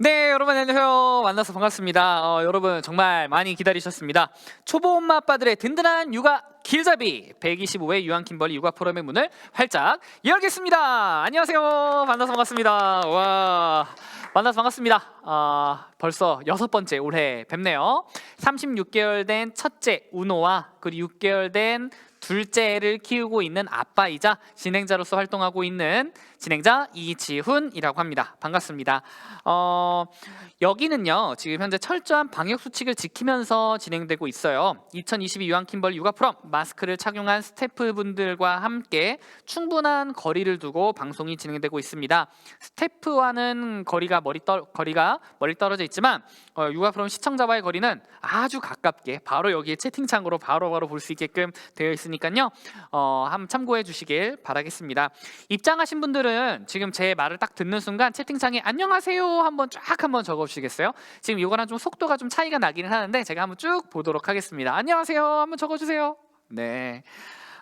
네, 여러분 안녕하세요. 만나서 반갑습니다. 어, 여러분 정말 많이 기다리셨습니다. 초보 엄마 아빠들의 든든한 육아 길잡이 125회 유한 킴벌리 육아 포럼의 문을 활짝 열겠습니다. 안녕하세요. 만나서 반갑습니다. 와. 만나서 반갑습니다. 아, 벌써 여섯 번째 올해 뵙네요. 36개월 된 첫째 우노와 그리고 6개월 된 둘째를 키우고 있는 아빠이자 진행자로서 활동하고 있는 진행자 이지훈이라고 합니다. 반갑습니다. 어, 여기는요 지금 현재 철저한 방역 수칙을 지키면서 진행되고 있어요. 2022 유한 킴벌 육아 프롬 마스크를 착용한 스태프분들과 함께 충분한 거리를 두고 방송이 진행되고 있습니다. 스태프와는 거리가 머리 떨 거리가 멀리 떨어져 있지만 어, 육아 프롬 시청자와의 거리는 아주 가깝게 바로 여기에 채팅창으로 바로바로 볼 수 있게끔 되어 있으니까요. 어, 한번 참고해 주시길 바라겠습니다. 입장하신 분들은 지금 제 말을 딱 듣는 순간 채팅창에 안녕하세요 한번 쫙 한번 적어 주시겠어요? 지금 이거랑 좀 속도가 좀 차이가 나기는 하는데 제가 한번 쭉 보도록 하겠습니다. 안녕하세요 한번 적어 주세요. 네.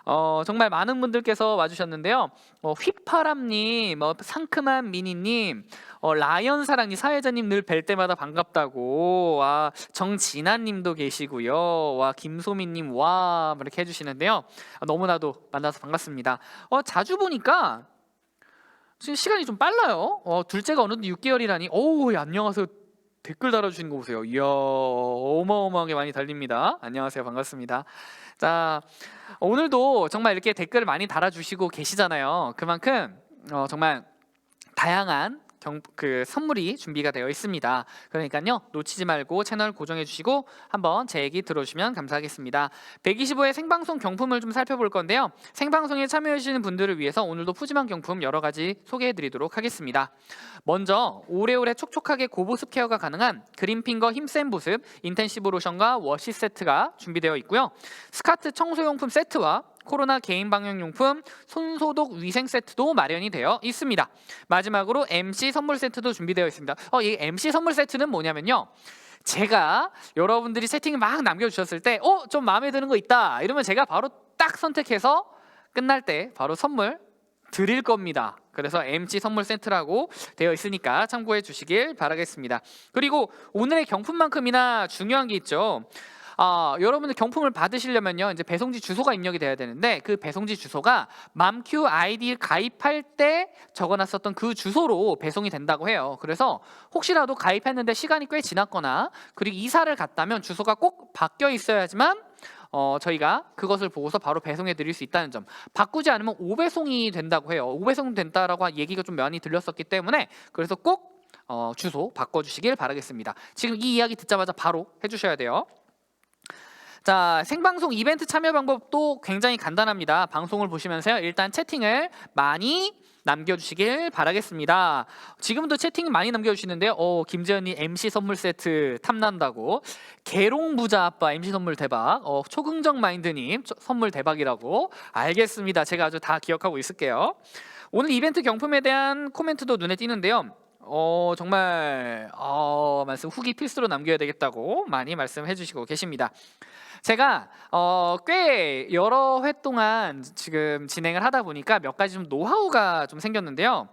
어, 정말 많은 분들께서 와주셨는데요. 어, 휘파람님, 어, 상큼한 미니님, 어, 라이언 사랑님, 사회자님 늘 뵐 때마다 반갑다고. 와, 정진아님도 계시고요. 와, 김소민님, 와 이렇게 해주시는데요. 아, 너무나도 만나서 반갑습니다. 어, 자주 보니까 지금 시간이 좀 빨라요. 어, 둘째가 어느덧 6개월이라니. 오우, 예, 안녕하세요. 댓글 달아주시는 거 보세요. 이야, 어마어마하게 많이 달립니다. 안녕하세요. 반갑습니다. 자, 오늘도 정말 이렇게 댓글을 많이 달아주시고 계시잖아요. 그만큼 어, 정말 다양한 경, 그 선물이 준비가 되어 있습니다. 그러니까요 놓치지 말고 채널 고정해 주시고 한번 제 얘기 들어주시면 감사하겠습니다. 125회 생방송 경품을 좀 살펴볼 건데요. 생방송에 참여해 주시는 분들을 위해서 오늘도 푸짐한 경품 여러 가지 소개해 드리도록 하겠습니다. 먼저 오래오래 촉촉하게 고보습 케어가 가능한 그린핑거 힘센 보습 인텐시브 로션과 워시 세트가 준비되어 있고요. 스카트 청소용품 세트와 코로나 개인 방역 용품 손소독 위생 세트도 마련이 되어 있습니다. 마지막으로 MC 선물 세트도 준비되어 있습니다. 어, 이 MC 선물 세트는 뭐냐면요. 제가 여러분들이 채팅을 막 남겨주셨을 때, 어, 좀 마음에 드는 거 있다. 이러면 제가 바로 딱 선택해서 끝날 때 바로 선물 드릴 겁니다. 그래서 MC 선물 세트라고 되어 있으니까 참고해 주시길 바라겠습니다. 그리고 오늘의 경품만큼이나 중요한 게 있죠. 아, 여러분들 경품을 받으시려면요. 이제 배송지 주소가 입력이 돼야 되는데 그 배송지 주소가 맘큐 아이디 가입할 때 적어놨었던 그 주소로 배송이 된다고 해요. 그래서 혹시라도 가입했는데 시간이 꽤 지났거나 그리고 이사를 갔다면 주소가 꼭 바뀌어 있어야지만 어, 저희가 그것을 보고서 바로 배송해 드릴 수 있다는 점. 바꾸지 않으면 오배송이 된다고 해요. 오배송 된다라고 얘기가 좀 많이 들렸었기 때문에 그래서 꼭 어, 주소 바꿔주시길 바라겠습니다. 지금 이 이야기 듣자마자 바로 해주셔야 돼요. 자, 생방송 이벤트 참여 방법도 굉장히 간단합니다. 방송을 보시면서요. 일단 채팅을 많이 남겨주시길 바라겠습니다. 지금도 채팅 많이 남겨주시는데요. 어, 김재현님 MC 선물 세트 탐난다고. 개롱부자 아빠 MC 선물 대박. 어, 초긍정 마인드님 초- 선물 대박이라고. 알겠습니다. 제가 아주 다 기억하고 있을게요. 오늘 이벤트 경품에 대한 코멘트도 눈에 띄는데요. 어 정말 어 말씀 후기 필수로 남겨야 되겠다고 많이 말씀해 주시고 계십니다. 제가 어, 꽤 여러 회 동안 지금 진행을 하다 보니까 몇 가지 좀 노하우가 좀 생겼는데요.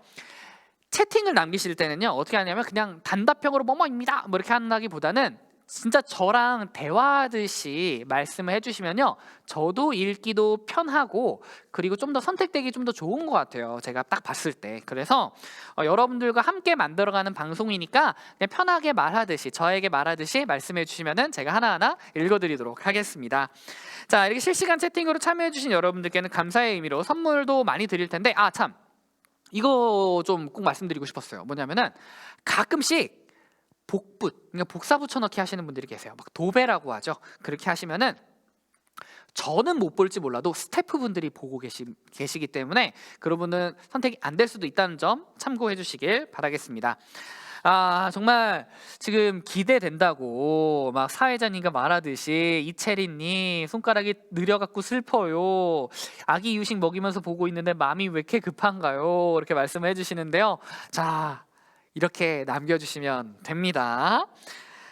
채팅을 남기실 때는요 어떻게 하냐면 그냥 단답형으로 뭐뭐입니다 뭐 이렇게 한다기보다는 진짜 저랑 대화하듯이 말씀을 해주시면요 저도 읽기도 편하고 그리고 좀 더 선택되기 좀 더 좋은 것 같아요 제가 딱 봤을 때 그래서 어, 여러분들과 함께 만들어가는 방송이니까 그냥 편하게 말하듯이 저에게 말하듯이 말씀해 주시면은 제가 하나하나 읽어드리도록 하겠습니다 자 이렇게 실시간 채팅으로 참여해주신 여러분들께는 감사의 의미로 선물도 많이 드릴 텐데 아 참 이거 좀 꼭 말씀드리고 싶었어요. 뭐냐면은 가끔씩 복붙, 그러니까 복사 붙여넣기 하시는 분들이 계세요. 막 도배라고 하죠. 그렇게 하시면은 저는 못 볼지 몰라도 스태프분들이 보고 계시, 계시기 때문에 그분은 선택이 안 될 수도 있다는 점 참고해 주시길 바라겠습니다. 아 정말 지금 기대된다고 막 사회자님과 말하듯이 이채린님 손가락이 느려갖고 슬퍼요 아기 이유식 먹이면서 보고 있는데 마음이 왜 이렇게 급한가요 이렇게 말씀을 해주시는데요 자 이렇게 남겨주시면 됩니다.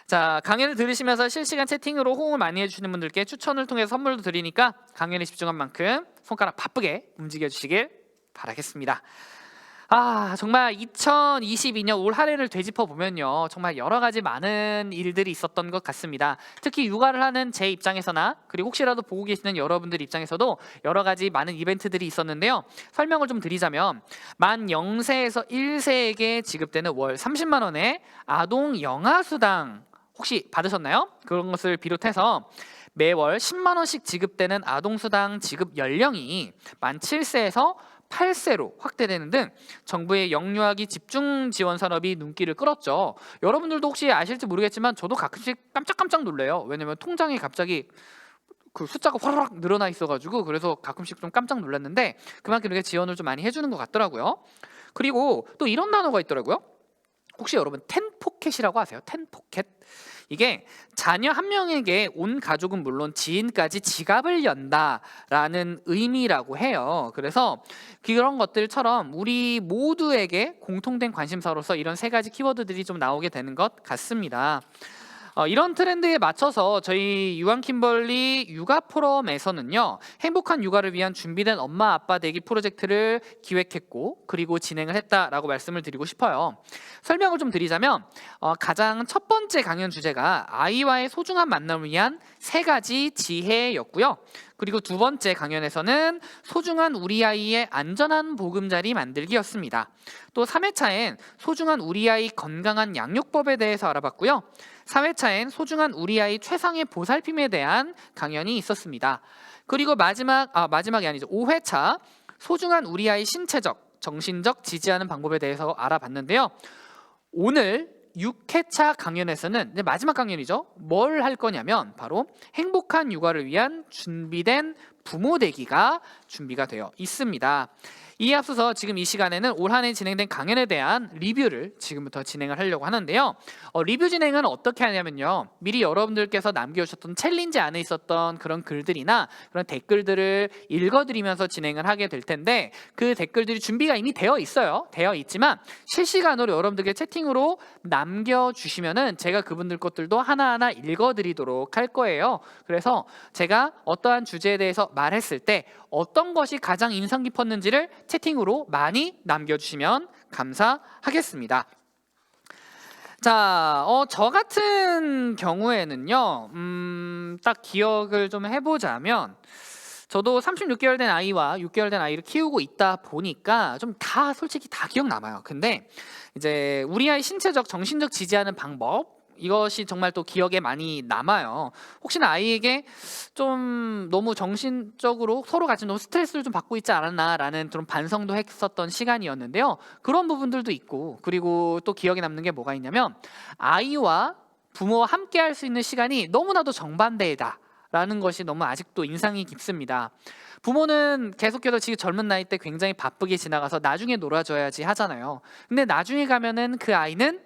자 강연을 들으시면서 실시간 채팅으로 호응을 많이 해주시는 분들께 추천을 통해서 선물도 드리니까 강연에 집중한 만큼 손가락 바쁘게 움직여 주시길 바라겠습니다 아 정말 2022년 올 한 해를 되짚어 보면요 정말 여러 가지 많은 일들이 있었던 것 같습니다. 특히 육아를 하는 제 입장에서나 그리고 혹시라도 보고 계시는 여러분들 입장에서도 여러 가지 많은 이벤트들이 있었는데요. 설명을 좀 드리자면 만 0세에서 1세에게 지급되는 월 30만 원의 아동 영아 수당 혹시 받으셨나요? 그런 것을 비롯해서 매월 10만 원씩 지급되는 아동 수당 지급 연령이 만 7세에서 8세로 확대되는 등 정부의 영유아기 집중 지원 산업이 눈길을 끌었죠. 여러분들도 혹시 아실지 모르겠지만 저도 가끔씩 깜짝깜짝 놀래요. 왜냐면 통장에 갑자기 그 숫자가 화락 늘어나 있어가지고 그래서 가끔씩 좀 깜짝 놀랐는데 그만큼 이렇게 지원을 좀 많이 해주는 것 같더라고요. 그리고 또 이런 단어가 있더라고요. 혹시 여러분 텐포켓이라고 아세요? 텐포켓 이게 자녀 한 명에게 온 가족은 물론 지인까지 지갑을 연다라는 의미라고 해요. 그래서 그런 것들처럼 우리 모두에게 공통된 관심사로서 이런 세 가지 키워드들이 좀 나오게 되는 것 같습니다. 어, 이런 트렌드에 맞춰서 저희 유한 킴벌리 육아 포럼에서는요 행복한 육아를 위한 준비된 엄마 아빠 되기 프로젝트를 기획했고 그리고 진행을 했다라고 말씀을 드리고 싶어요. 설명을 좀 드리자면 어, 가장 첫 번째 강연 주제가 아이와의 소중한 만남을 위한 세 가지 지혜였고요. 그리고 두 번째 강연에서는 소중한 우리 아이의 안전한 보금자리 만들기였습니다. 또 3회차엔 소중한 우리 아이 건강한 양육법에 대해서 알아봤고요. 4회차엔 소중한 우리 아이 최상의 보살핌에 대한 강연이 있었습니다. 그리고 마지막 아 마지막이 아니죠. 5회차 소중한 우리 아이 신체적, 정신적 지지하는 방법에 대해서 알아봤는데요. 오늘 6회차 강연에서는 마지막 강연이죠. 뭘 할 거냐면 바로 행복한 육아를 위한 준비된 부모 되기가 준비가 되어 있습니다. 이에 앞서서 지금 이 시간에는 올 한 해 진행된 강연에 대한 리뷰를 지금부터 진행을 하려고 하는데요. 어, 리뷰 진행은 어떻게 하냐면요. 미리 여러분들께서 남겨주셨던 챌린지 안에 있었던 그런 글들이나 그런 댓글들을 읽어드리면서 진행을 하게 될 텐데 그 댓글들이 준비가 이미 되어 있어요. 되어 있지만 실시간으로 여러분들께 채팅으로 남겨주시면은 제가 그분들 것들도 하나하나 읽어드리도록 할 거예요. 그래서 제가 어떠한 주제에 대해서 말했을 때 어떤 것이 가장 인상 깊었는지를 채팅으로 많이 남겨주시면 감사하겠습니다. 자, 어, 저 같은 경우에는요, 음, 딱 기억을 좀 해보자면, 저도 36개월 된 아이와 6개월 된 아이를 키우고 있다 보니까 좀 다 솔직히 다 기억 남아요. 근데 이제 우리 아이 신체적, 정신적 지지하는 방법, 이것이 정말 또 기억에 많이 남아요. 혹시나 아이에게 좀 너무 정신적으로 서로 같이 너무 스트레스를 좀 받고 있지 않았나라는 그런 반성도 했었던 시간이었는데요. 그런 부분들도 있고 그리고 또 기억에 남는 게 뭐가 있냐면 아이와 부모와 함께 할 수 있는 시간이 너무나도 정반대다. 라는 것이 너무 아직도 인상이 깊습니다. 부모는 계속해서 지금 젊은 나이 때 굉장히 바쁘게 지나가서 나중에 놀아줘야지 하잖아요. 근데 나중에 가면은 그 아이는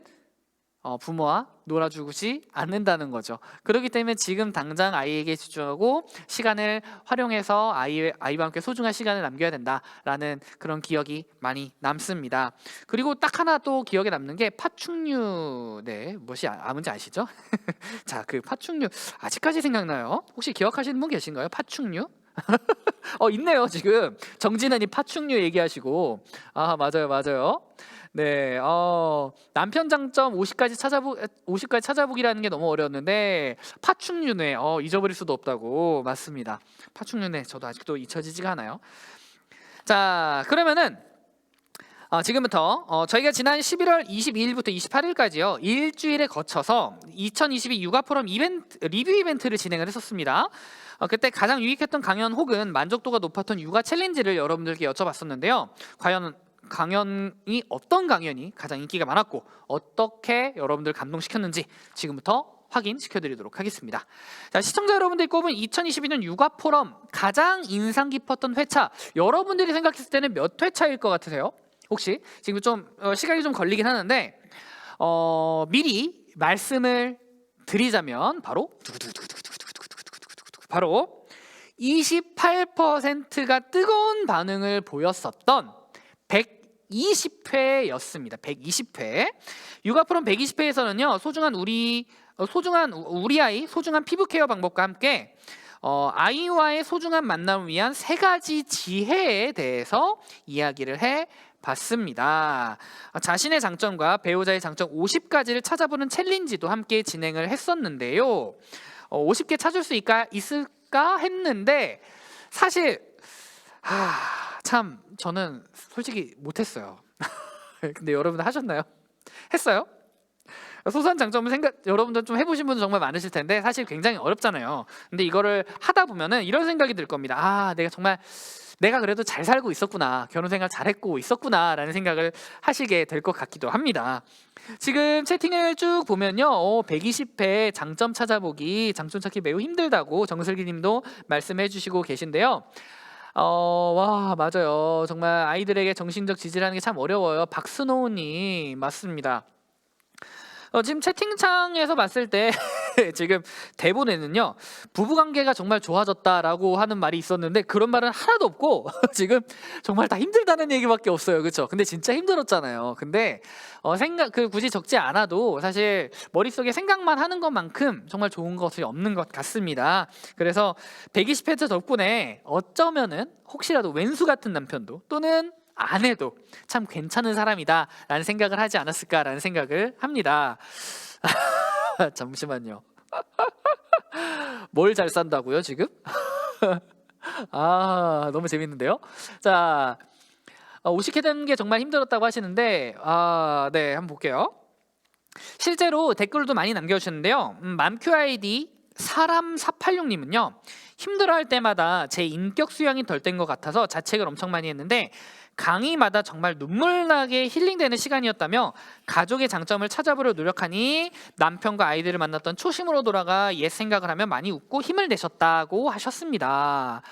어, 부모와 놀아주지 않는다는 거죠. 그렇기 때문에 지금 당장 아이에게 집중하고 시간을 활용해서 아이, 아이와 함께 소중한 시간을 남겨야 된다라는 그런 기억이 많이 남습니다. 그리고 딱 하나 또 기억에 남는 게 파충류, 네, 무엇이 아- 아문지 아시죠? 자, 그 파충류 아직까지 생각나요? 혹시 기억하시는 분 계신가요? 파충류? 어 있네요 지금 정진은이 파충류 얘기하시고 아 맞아요 맞아요 네, 어, 남편 장점 50까지 찾아보 50까지 찾아보기라는 게 너무 어려웠는데 파충류네. 어, 잊어버릴 수도 없다고 맞습니다. 파충류네. 저도 아직도 잊혀지지가 않아요. 자, 그러면은 어, 지금부터 어, 저희가 지난 11월 22일부터 28일까지요 일주일에 거쳐서 2022 육아 포럼 이벤트 리뷰 이벤트를 진행을 했었습니다. 어, 그때 가장 유익했던 강연 혹은 만족도가 높았던 육아 챌린지를 여러분들께 여쭤봤었는데요. 과연 강연이 어떤 강연이 가장 인기가 많았고 어떻게 여러분들 감동시켰는지 지금부터 확인시켜드리도록 하겠습니다. 자, 시청자 여러분들이 꼽은 2022년 육아 포럼 가장 인상 깊었던 회차 여러분들이 생각했을 때는 몇 회차일 것 같으세요? 혹시 지금 좀 어, 시간이 좀 걸리긴 하는데 어, 미리 말씀을 드리자면 바로 바로 28%가 뜨거운 반응을 보였었던 100 120회였습니다. 120회. 육아 프롬 120회에서는요. 소중한 우리 어, 소중한 우- 우리 아이 소중한 피부 케어 방법과 함께 어, 아이와의 소중한 만남을 위한 세 가지 지혜에 대해서 이야기를 해 봤습니다. 아, 자신의 장점과 배우자의 장점 50가지를 찾아보는 챌린지도 함께 진행을 했었는데요. 어, 50개 찾을 수 있을까 했는데 사실 하, 참 저는 솔직히 못했어요. 근데 여러분 하셨나요? 했어요? 소소한 장점을 생각 여러분들 좀 해보신 분들 정말 많으실 텐데 사실 굉장히 어렵잖아요. 근데 이거를 하다 보면은 이런 생각이 들 겁니다. 아, 내가 정말 내가 그래도 잘 살고 있었구나. 결혼 생활 잘했고 있었구나라는 생각을 하시게 될 것 같기도 합니다. 지금 채팅을 쭉 보면요. 어, 120회 장점 찾아보기, 장점 찾기 매우 힘들다고 정슬기 님도 말씀해 주시고 계신데요. 어, 와, 맞아요. 정말 아이들에게 정신적 지지라는 게 참 어려워요. 박순호 님, 맞습니다. 어, 지금 채팅창에서 봤을 때 지금 대본에는요 부부 관계가 정말 좋아졌다라고 하는 말이 있었는데 그런 말은 하나도 없고 지금 정말 다 힘들다는 얘기밖에 없어요. 그렇죠 근데 진짜 힘들었잖아요. 근데 어, 생각 그 굳이 적지 않아도 사실 머릿속에 생각만 하는 것만큼 정말 좋은 것이 없는 것 같습니다. 그래서 120회차 덕분에 어쩌면은 혹시라도 왼수 같은 남편도 또는 아내도 참 괜찮은 사람이다 라는 생각을 하지 않았을까라는 생각을 합니다. 잠시만요. 뭘 잘 산다고요 지금? 아 너무 재밌는데요. 자 어, 오식해 되는 게 정말 힘들었다고 하시는데 아 네 한번 볼게요. 실제로 댓글도 많이 남겨주셨는데요. 음, 맘큐 아이디 사람 486님은요 힘들어할 때마다 제 인격 수양이 덜 된 것 같아서 자책을 엄청 많이 했는데 강의마다 정말 눈물나게 힐링되는 시간이었다며 가족의 장점을 찾아보려 노력하니 남편과 아이들을 만났던 초심으로 돌아가 옛 생각을 하며 많이 웃고 힘을 내셨다고 하셨습니다.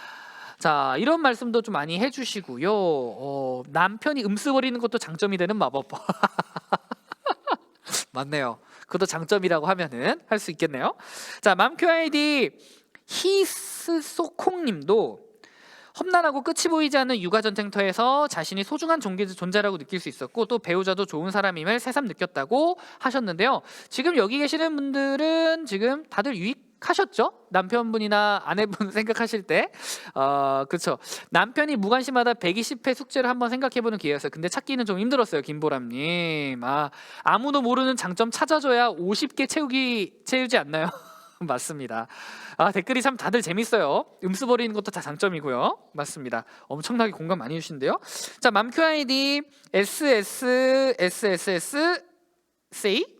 자 이런 말씀도 좀 많이 해주시고요. 어, 남편이 음쓰거리는 것도 장점이 되는 마법. 맞네요. 그것도 장점이라고 하면은 할 수 있겠네요. 자 맘큐 아이디 히스소콩님도 험난하고 끝이 보이지 않는 육아 전쟁터에서 자신이 소중한 존재, 존재라고 느낄 수 있었고 또 배우자도 좋은 사람임을 새삼 느꼈다고 하셨는데요. 지금 여기 계시는 분들은 지금 다들 유익 하셨죠? 남편분이나 아내분 생각하실 때, 어, 그렇죠. 남편이 무관심하다 120회 숙제를 한번 생각해보는 기회였어요. 근데 찾기는 좀 힘들었어요, 김보람님. 아, 아무도 모르는 장점 찾아줘야 50개 채우기 채우지 않나요? 맞습니다. 아 댓글이 참 다들 재밌어요. 음수 버리는 것도 다 장점이고요. 맞습니다. 엄청나게 공감 많이 주신데요. 자 맘큐 아이디 SSSSS C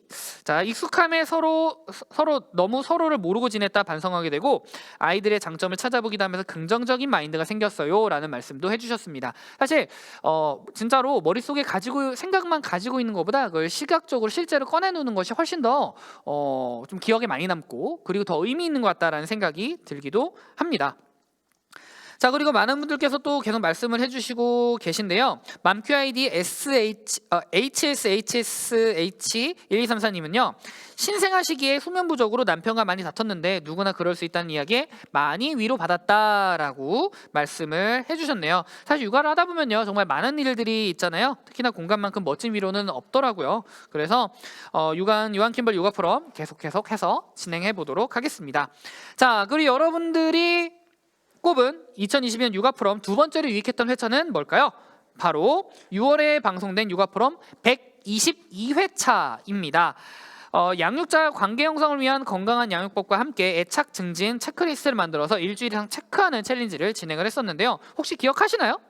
자 익숙함에 서로 서로 너무 서로를 모르고 지냈다 반성하게 되고 아이들의 장점을 찾아보기도 하면서 긍정적인 마인드가 생겼어요라는 말씀도 해주셨습니다. 사실 어 진짜로 머릿속에 가지고 생각만 가지고 있는 것보다 그걸 시각적으로 실제로 꺼내놓는 것이 훨씬 더 어 좀 기억에 많이 남고 그리고 더 의미 있는 것 같다라는 생각이 들기도 합니다. 자 그리고 많은 분들께서 또 계속 말씀을 해주시고 계신데요. 맘QID SH 어, HSHSH1234님은요. 신생아 시기에 수면 부족으로 남편과 많이 다퉜는데 누구나 그럴 수 있다는 이야기에 많이 위로 받았다라고 말씀을 해주셨네요. 사실 육아를 하다 보면요 정말 많은 일들이 있잖아요. 특히나 공간만큼 멋진 위로는 없더라고요. 그래서 어, 유관 유한 킴벌 육아 프롬 계속 계속해서 진행해 보도록 하겠습니다. 자 그리고 여러분들이 꼽은 2022년 육아 프롬 두 번째로 유익했던 회차는 뭘까요? 바로 6월에 방송된 육아 프롬 122회차입니다. 어, 양육자 관계 형성을 위한 건강한 양육법과 함께 애착 증진 체크리스트를 만들어서 일주일 이상 체크하는 챌린지를 진행을 했었는데요. 혹시 기억하시나요?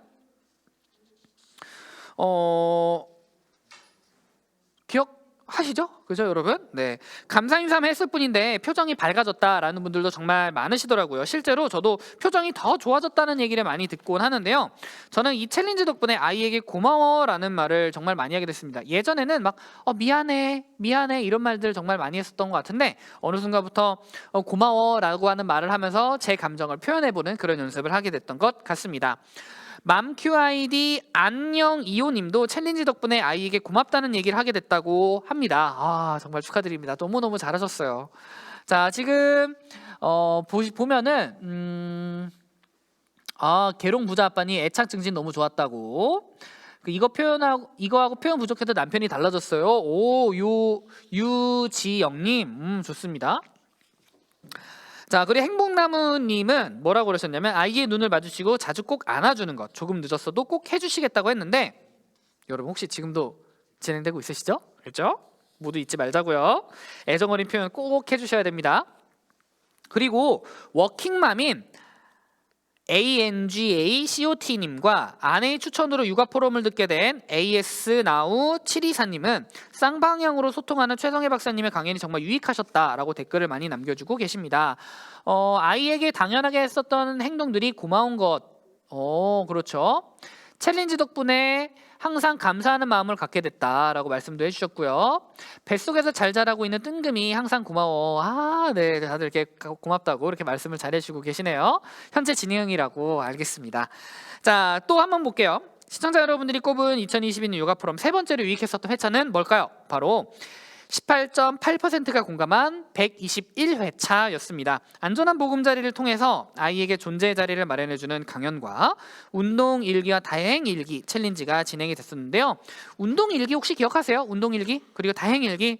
어, 하시죠? 그죠, 여러분? 네. 감사 인사만 했을 뿐인데 표정이 밝아졌다라는 분들도 정말 많으시더라고요. 실제로 저도 표정이 더 좋아졌다는 얘기를 많이 듣곤 하는데요. 저는 이 챌린지 덕분에 아이에게 고마워라는 말을 정말 많이 하게 됐습니다. 예전에는 막 어, 미안해, 미안해 이런 말들 정말 많이 했었던 것 같은데 어느 순간부터 어, 고마워라고 하는 말을 하면서 제 감정을 표현해보는 그런 연습을 하게 됐던 것 같습니다. 맘QID 안녕 이호님도 챌린지 덕분에 아이에게 고맙다는 얘기를 하게 됐다고 합니다. 아 정말 축하드립니다. 너무 너무 잘하셨어요. 자 지금 어 보시 보면은 음, 아 개롱 부자 아빠니 애착 증진 너무 좋았다고. 그 이거 표현하고 이거하고 표현 부족해도 남편이 달라졌어요. 오유 유지영님 음 좋습니다. 자, 그리고 행복나무님은 뭐라고 그러셨냐면 아이의 눈을 마주치고 자주 꼭 안아주는 것 조금 늦었어도 꼭 해주시겠다고 했는데 여러분 혹시 지금도 진행되고 있으시죠? 그렇죠? 모두 잊지 말자고요. 애정 어린 표현 꼭 해주셔야 됩니다. 그리고 워킹맘인 ANGACOT님과 아내의 추천으로 육아 포럼을 듣게 된 AS나우 724님은 쌍방향으로 소통하는 최성애 박사님의 강연이 정말 유익하셨다라고 댓글을 많이 남겨주고 계십니다. 어, 아이에게 당연하게 했었던 행동들이 고마운 것. 어, 그렇죠. 챌린지 덕분에 항상 감사하는 마음을 갖게 됐다라고 말씀도 해주셨고요. 뱃속에서 잘 자라고 있는 뜬금이 항상 고마워. 아, 네, 다들 이렇게 고맙다고 이렇게 말씀을 잘해주고 계시네요. 현재 진행이라고 알겠습니다. 자, 또 한번 볼게요. 시청자 여러분들이 꼽은 2022년 요가 프롬 세 번째로 유익했었던 회차는 뭘까요? 바로 18.8%가 공감한 121회차였습니다. 안전한 보금자리를 통해서 아이에게 존재의 자리를 마련해주는 강연과 운동 일기와 다행 일기 챌린지가 진행이 됐었는데요. 운동 일기 혹시 기억하세요? 운동 일기 그리고 다행 일기.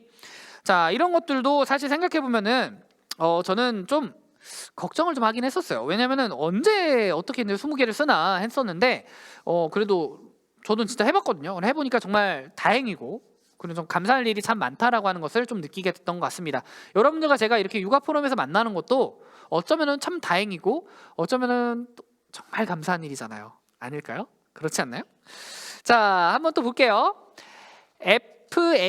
자 이런 것들도 사실 생각해 보면은 어 저는 좀 걱정을 좀 하긴 했었어요. 왜냐면은 언제 어떻게 이제 20개를 쓰나 했었는데 어 그래도 저도 진짜 해봤거든요. 해보니까 정말 다행이고 그리고 좀 감사할 일이 참 많다라고 하는 것을 좀 느끼게 됐던 것 같습니다. 여러분들과 제가 이렇게 육아 포럼에서 만나는 것도 어쩌면은 참 다행이고 어쩌면은 또 정말 감사한 일이잖아요. 아닐까요? 그렇지 않나요? 자, 한번 또 볼게요. FAITHISJ님은요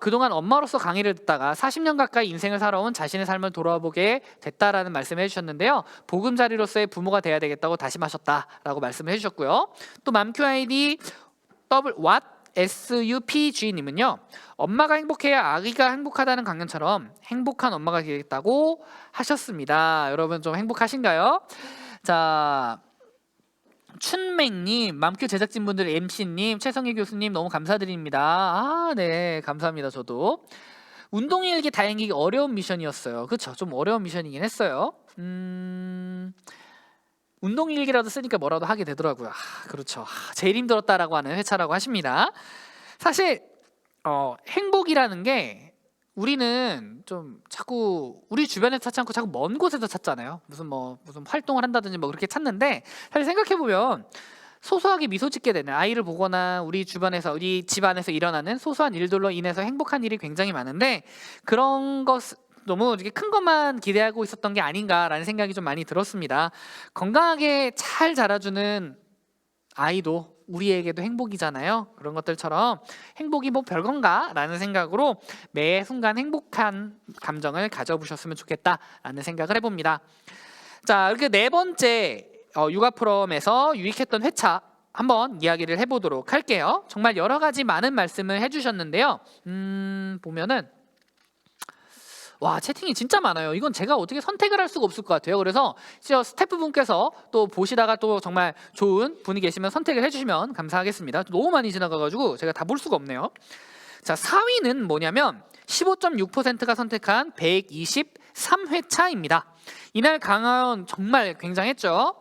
그동안 엄마로서 강의를 듣다가 40년 가까이 인생을 살아온 자신의 삶을 돌아보게 됐다라는 말씀을 해주셨는데요 보금자리로서의 부모가 돼야 되겠다고 다짐하셨다라고 말씀을 해주셨고요 또 맘큐 아이디 더블 what SUPG님은요 엄마가 행복해야 아기가 행복하다는 강연처럼 행복한 엄마가 되겠다고 하셨습니다 여러분 좀 행복하신가요? 자 춘맹님, 맘큐 제작진분들, MC님, 최성희 교수님 너무 감사드립니다. 아, 네, 감사합니다. 저도 운동일기 다행히 어려운 미션이었어요. 그렇죠? 좀 어려운 미션이긴 했어요. 음, 운동 일기라도 쓰니까 뭐라도 하게 되더라고요. 아, 그렇죠. 아, 제일 힘들었다라고 하는 회차라고 하십니다. 사실 어, 행복이라는 게 우리는 좀 자꾸 우리 주변에 찾지 않고 자꾸 먼 곳에서 찾잖아요. 무슨 뭐 무슨 활동을 한다든지 뭐 그렇게 찾는데 사실 생각해 보면 소소하게 미소 짓게 되는 아이를 보거나 우리 주변에서 우리 집안에서 일어나는 소소한 일들로 인해서 행복한 일이 굉장히 많은데 그런 것 너무 이렇게 큰 것만 기대하고 있었던 게 아닌가라는 생각이 좀 많이 들었습니다. 건강하게 잘 자라주는 아이도 우리에게도 행복이잖아요. 그런 것들처럼 행복이 뭐 별건가라는 생각으로 매 순간 행복한 감정을 가져보셨으면 좋겠다라는 생각을 해봅니다. 자, 이렇게 네 번째 어, 육아 프롬에서 유익했던 회차 한번 이야기를 해보도록 할게요. 정말 여러 가지 많은 말씀을 해주셨는데요. 음, 보면은 와 채팅이 진짜 많아요. 이건 제가 어떻게 선택을 할 수가 없을 것 같아요. 그래서 스태프분께서 또 보시다가 또 정말 좋은 분이 계시면 선택을 해주시면 감사하겠습니다. 너무 많이 지나가가지고 제가 다 볼 수가 없네요. 자 4위는 뭐냐면 15.6%가 선택한 123회차입니다. 이날 강하연 정말 굉장했죠.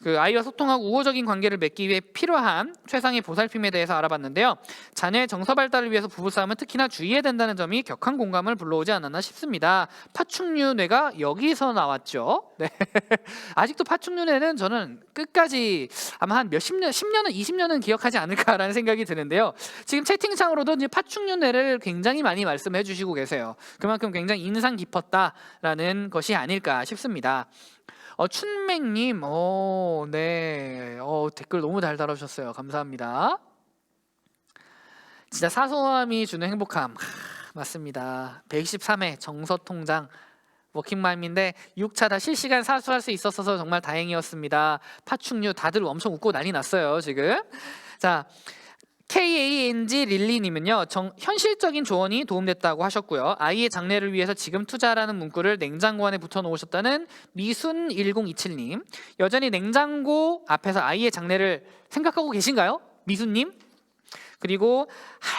그 아이와 소통하고 우호적인 관계를 맺기 위해 필요한 최상의 보살핌에 대해서 알아봤는데요. 자녀의 정서 발달을 위해서 부부싸움은 특히나 주의해야 된다는 점이 격한 공감을 불러오지 않았나 싶습니다. 파충류뇌가 여기서 나왔죠. 네. 아직도 파충류뇌는 저는 끝까지 아마 한 몇십 년, 10년은 20년은 기억하지 않을까라는 생각이 드는데요. 지금 채팅창으로도 이제 파충류뇌를 굉장히 많이 말씀해 주시고 계세요. 그만큼 굉장히 인상 깊었다라는 것이 아닐까 싶습니다. 어, 춘맹님, 어, 네, 어, 댓글 너무 잘 달아주셨어요. 감사합니다. 진짜 사소함이 주는 행복함. 하, 맞습니다. 113회 정서통장 워킹맘인데 6차 다 실시간 사수할 수 있었어서 정말 다행이었습니다. 파충류 다들 엄청 웃고 난리 났어요 지금. 자 KANG 릴리님은요 정, 현실적인 조언이 도움됐다고 하셨고요. 아이의 장래를 위해서 지금 투자라는 문구를 냉장고 안에 붙여 놓으셨다는 미순 1027님. 여전히 냉장고 앞에서 아이의 장래를 생각하고 계신가요? 미순님? 그리고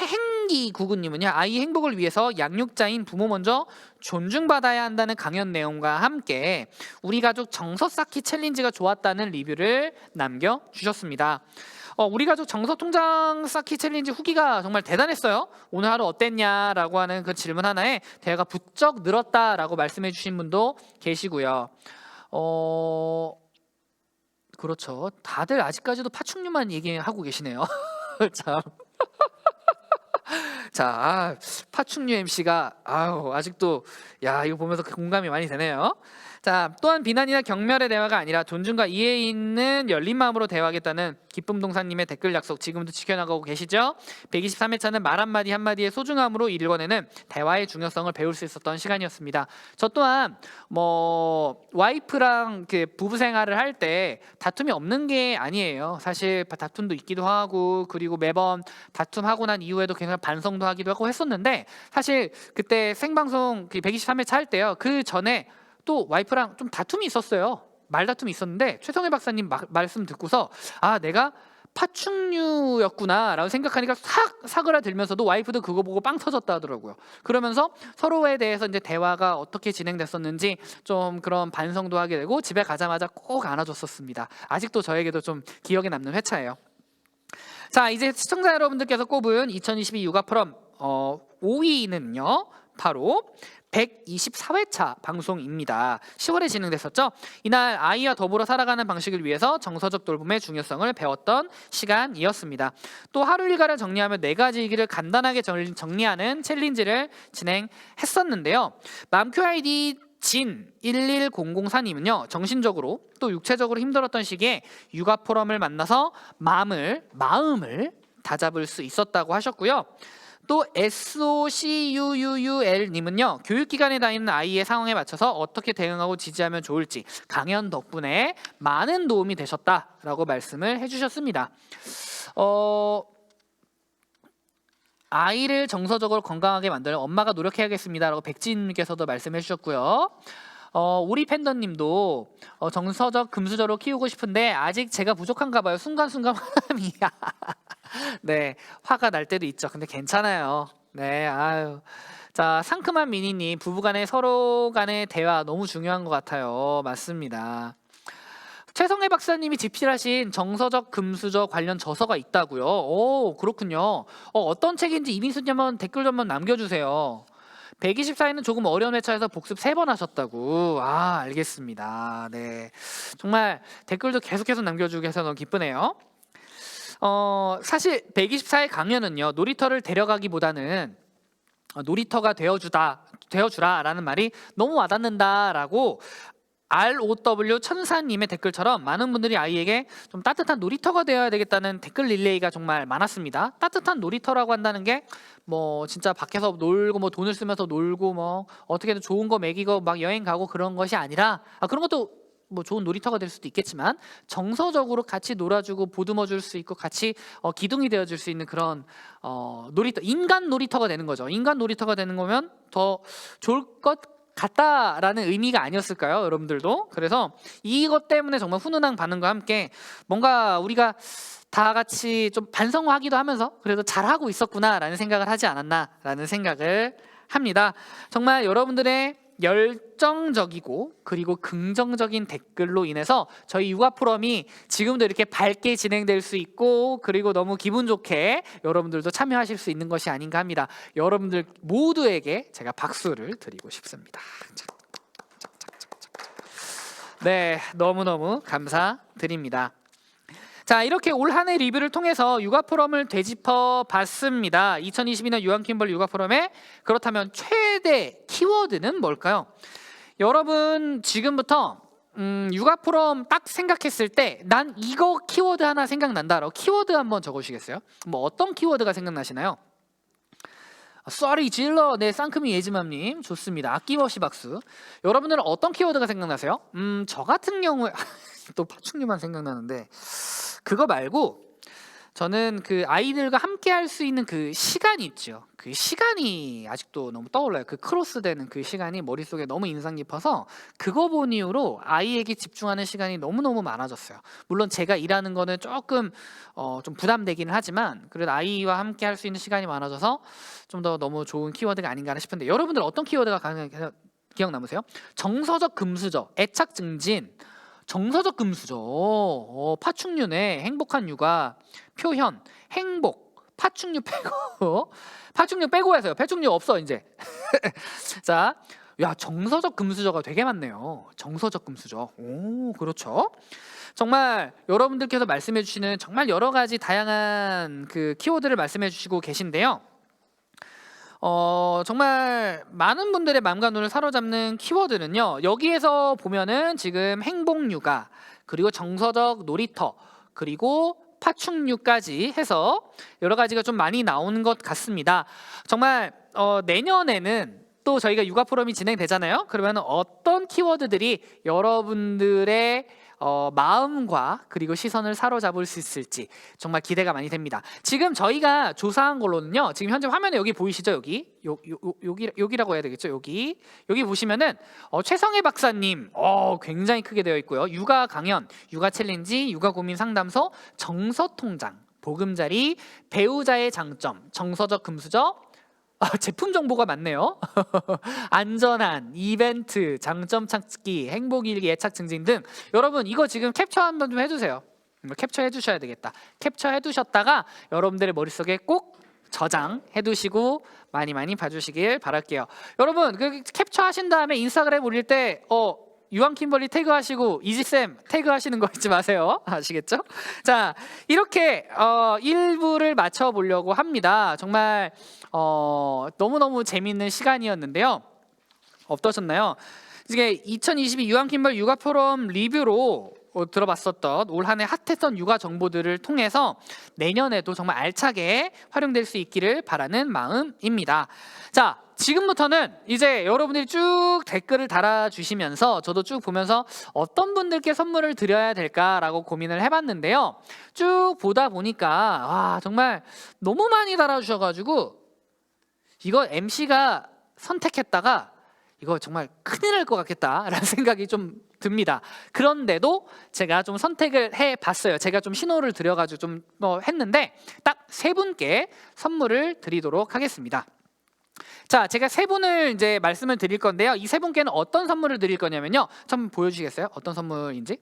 행기 구구님은요 아이 행복을 위해서 양육자인 부모 먼저 존중받아야 한다는 강연 내용과 함께 우리 가족 정서 쌓기 챌린지가 좋았다는 리뷰를 남겨 주셨습니다. 어, 우리 가족 정서 통장 쌓기 챌린지 후기가 정말 대단했어요. 오늘 하루 어땠냐라고 하는 그 질문 하나에 대화가 부쩍 늘었다라고 말씀해 주신 분도 계시고요. 어, 그렇죠. 다들 아직까지도 파충류만 얘기하고 계시네요. 참. 자, 아, 파충류 MC가 아우 아직도 야 이거 보면서 공감이 많이 되네요. 자, 또한 비난이나 경멸의 대화가 아니라 존중과 이해 있는 열린 마음으로 대화하겠다는 기쁨 동사님의 댓글 약속 지금도 지켜나가고 계시죠? 123회차는 말 한마디 한마디의 소중함으로 읽어내는 대화의 중요성을 배울 수 있었던 시간이었습니다. 저 또한 뭐 와이프랑 그 부부 생활을 할 때 다툼이 없는 게 아니에요. 사실 다툼도 있기도 하고 그리고 매번 다툼하고 난 이후에도 계속 반성도 하기도 하고 했었는데 사실 그때 생방송 그 123회차 할 때요. 그 전에 또 와이프랑 좀 다툼이 있었어요. 말다툼이 있었는데 최성애 박사님 마- 말씀 듣고서 아 내가 파충류였구나라고 생각하니까 싹 사그라들면서도 와이프도 그거 보고 빵 터졌다 하더라고요. 그러면서 서로에 대해서 이제 대화가 어떻게 진행됐었는지 좀 그런 반성도 하게 되고 집에 가자마자 꼭 안아줬었습니다. 아직도 저에게도 좀 기억에 남는 회차예요. 자 이제 시청자 여러분들께서 꼽은 2022 육아 프롬 어, 5위는요 바로 124회차 방송입니다. 10월에 진행됐었죠. 이날 아이와 더불어 살아가는 방식을 위해서 정서적 돌봄의 중요성을 배웠던 시간이었습니다. 또 하루 일과를 정리하며 네 가지 얘기를 간단하게 정- 정리하는 챌린지를 진행했었는데요. 맘큐 아이디 진 11004님은요 정신적으로 또 육체적으로 힘들었던 시기에 육아 포럼을 만나서 마음을 마음을 다잡을 수 있었다고 하셨고요. 또 SOCUUL 님은요 교육기관에 다니는 아이의 상황에 맞춰서 어떻게 대응하고 지지하면 좋을지 강연 덕분에 많은 도움이 되셨다라고 말씀을 해주셨습니다. 어 아이를 정서적으로 건강하게 만드는 엄마가 노력해야겠습니다라고 백진님께서도 말씀해 주셨고요. 어, 우리 팬더님도 어, 정서적 금수저로 키우고 싶은데 아직 제가 부족한가 봐요. 순간순간 화남이야. 네, 화가 날 때도 있죠. 근데 괜찮아요. 네, 아유. 자, 상큼한 미니님 부부간의 서로 간의 대화 너무 중요한 것 같아요. 맞습니다. 최성애 박사님이 집필하신 정서적 금수저 관련 저서가 있다고요. 오, 그렇군요. 어, 어떤 책인지 이민수님 한번 댓글 좀 한번 남겨주세요. 124회는 조금 어려운 회차에서 복습 세번 하셨다고. 아, 알겠습니다. 네. 정말 댓글도 계속해서 남겨주고 해서 너무 기쁘네요. 어, 사실 124회 강연은요, 놀이터를 데려가기보다는 어, 놀이터가 되어주다, 되어주라라는 말이 너무 와닿는다라고 ROW 천사님의 댓글처럼 많은 분들이 아이에게 좀 따뜻한 놀이터가 되어야 되겠다는 댓글 릴레이가 정말 많았습니다. 따뜻한 놀이터라고 한다는 게 뭐 진짜 밖에서 놀고 뭐 돈을 쓰면서 놀고 뭐 어떻게든 좋은 거 먹이고 막 여행 가고 그런 것이 아니라 아 그런 것도 뭐 좋은 놀이터가 될 수도 있겠지만 정서적으로 같이 놀아주고 보듬어 줄 수 있고 같이 어, 기둥이 되어 줄 수 있는 그런 어, 놀이터 인간 놀이터가 되는 거죠. 인간 놀이터가 되는 거면 더 좋을 것 같다라는 의미가 아니었을까요, 여러분들도? 그래서 이것 때문에 정말 훈훈한 반응과 함께 뭔가 우리가 다 같이 좀 반성하기도 하면서 그래도 잘하고 있었구나라는 생각을 하지 않았나라는 생각을 합니다. 정말 여러분들의 열정적이고 그리고 긍정적인 댓글로 인해서 저희 육아 포럼이 지금도 이렇게 밝게 진행될 수 있고 그리고 너무 기분 좋게 여러분들도 참여하실 수 있는 것이 아닌가 합니다. 여러분들 모두에게 제가 박수를 드리고 싶습니다. 네, 너무너무 감사드립니다. 자, 이렇게 올 한 해 리뷰를 통해서 육아 포럼을 되짚어 봤습니다. 2022년 유한 킴벌 육아 포럼의 그렇다면 최대 키워드는 뭘까요? 여러분 지금부터 음, 육아 포럼 딱 생각했을 때 난 이거 키워드 하나 생각난다라고 키워드 한번 적어주시겠어요? 뭐 어떤 키워드가 생각나시나요? 쏘리 질러 네 쌍크미 예지맘님 좋습니다 아낌없이 박수 여러분들은 어떤 키워드가 생각나세요? 음저 같은 경우에 또 파충류만 생각나는데 그거 말고 저는 그 아이들과 함께 할 수 있는 그 시간이 있죠. 그 시간이 아직도 너무 떠올라요. 그 크로스되는 그 시간이 머릿속에 너무 인상 깊어서 그거 본 이후로 아이에게 집중하는 시간이 너무너무 많아졌어요. 물론 제가 일하는 거는 조금 어, 좀 부담되기는 하지만 그래도 아이와 함께 할 수 있는 시간이 많아져서 좀 더 너무 좋은 키워드가 아닌가 싶은데 여러분들 어떤 키워드가 가장 기억 남으세요? 정서적 금수저, 애착 증진, 정서적 금수저, 어, 파충류네, 행복한 육아, 표현, 행복, 파충류 빼고, 파충류 빼고 해서요. 파충류 없어 이제. 자, 야 정서적 금수저가 되게 많네요. 정서적 금수저. 오 그렇죠. 정말 여러분들께서 말씀해 주시는 정말 여러 가지 다양한 그 키워드를 말씀해 주시고 계신데요. 어 정말 많은 분들의 마음과 눈을 사로잡는 키워드는요. 여기에서 보면은 지금 행복 육아 그리고 정서적 놀이터 그리고 파충류까지 해서 여러 가지가 좀 많이 나오는 것 같습니다. 정말 어, 내년에는 또 저희가 육아 포럼이 진행되잖아요. 그러면 어떤 키워드들이 여러분들의 어, 마음과 그리고 시선을 사로잡을 수 있을지 정말 기대가 많이 됩니다. 지금 저희가 조사한 걸로는요. 지금 현재 화면에 여기 보이시죠? 여기 요, 요, 요, 여기 여기라고 해야 되겠죠? 여기 여기 보시면은 어, 최성애 박사님 어, 굉장히 크게 되어 있고요. 육아 강연, 육아 챌린지, 육아 고민 상담소, 정서 통장, 보금자리, 배우자의 장점, 정서적 금수저, 아, 제품 정보가 많네요. 안전한 이벤트, 장점 찾기, 행복 일기 애착 증진 등 여러분 이거 지금 캡처 한번 좀 해주세요. 캡처해 주셔야 되겠다. 캡처해 두셨다가 여러분들의 머릿속에 꼭 저장해 두시고 많이 많이 봐주시길 바랄게요. 여러분 그 캡처 하신 다음에 인스타그램 올릴 때 어 유한 킴벌리 태그하시고 이지쌤 태그하시는 거 잊지 마세요. 아시겠죠? 자 이렇게 어, 1부를 마쳐 보려고 합니다. 정말 어, 너무너무 재밌는 시간이었는데요. 어떠셨나요? 이게 2022 유한 킴벌 육아 포럼 리뷰로 어, 들어봤었던 올 한해 핫했던 육아 정보들을 통해서 내년에도 정말 알차게 활용될 수 있기를 바라는 마음입니다. 자, 지금부터는 이제 여러분들이 쭉 댓글을 달아주시면서 저도 쭉 보면서 어떤 분들께 선물을 드려야 될까라고 고민을 해봤는데요. 쭉 보다 보니까 와 정말 너무 많이 달아주셔가지고 이거 MC가 선택했다가 이거 정말 큰일 날 것 같겠다라는 생각이 좀 듭니다. 그런데도 제가 좀 선택을 해 봤어요. 제가 좀 신호를 드려가지고 좀 뭐 했는데 딱 세 분께 선물을 드리도록 하겠습니다. 자, 제가 세 분을 이제 말씀을 드릴 건데요. 이 세 분께는 어떤 선물을 드릴 거냐면요. 좀 보여주시겠어요? 어떤 선물인지?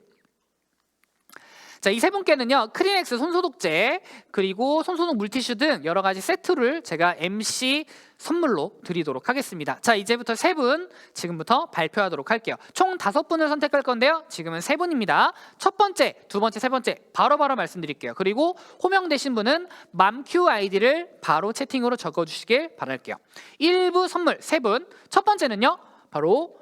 자, 이 세 분께는요, 크리넥스 손소독제, 그리고 손소독 물티슈 등 여러 가지 세트를 제가 MC 선물로 드리도록 하겠습니다. 자, 이제부터 세 분, 지금부터 발표하도록 할게요. 총 다섯 분을 선택할 건데요. 지금은 세 분입니다. 첫 번째, 두 번째, 세 번째, 바로바로 말씀드릴게요. 그리고 호명되신 분은 맘큐 아이디를 바로 채팅으로 적어 주시길 바랄게요. 1부 선물 세 분, 첫 번째는요, 바로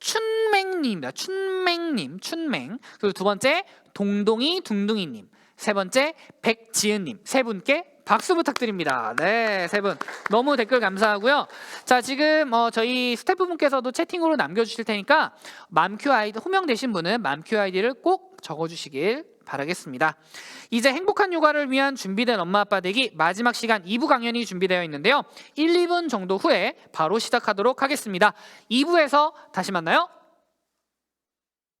춘맹님입니다. 춘맹님, 춘맹. 그리고 두 번째 동동이 둥둥이님, 세 번째 백지은님 세 분께 박수 부탁드립니다. 네, 세 분 너무 댓글 감사하고요. 자, 지금 어, 저희 스태프분께서도 채팅으로 남겨주실 테니까 맘큐 아이디 호명되신 분은 맘큐 아이디를 꼭 적어주시길 바라겠습니다. 이제 행복한 육아를 위한 준비된 엄마 아빠 되기 마지막 시간 2부 강연이 준비되어 있는데요. 1, 2분 정도 후에 바로 시작하도록 하겠습니다. 2부에서 다시 만나요.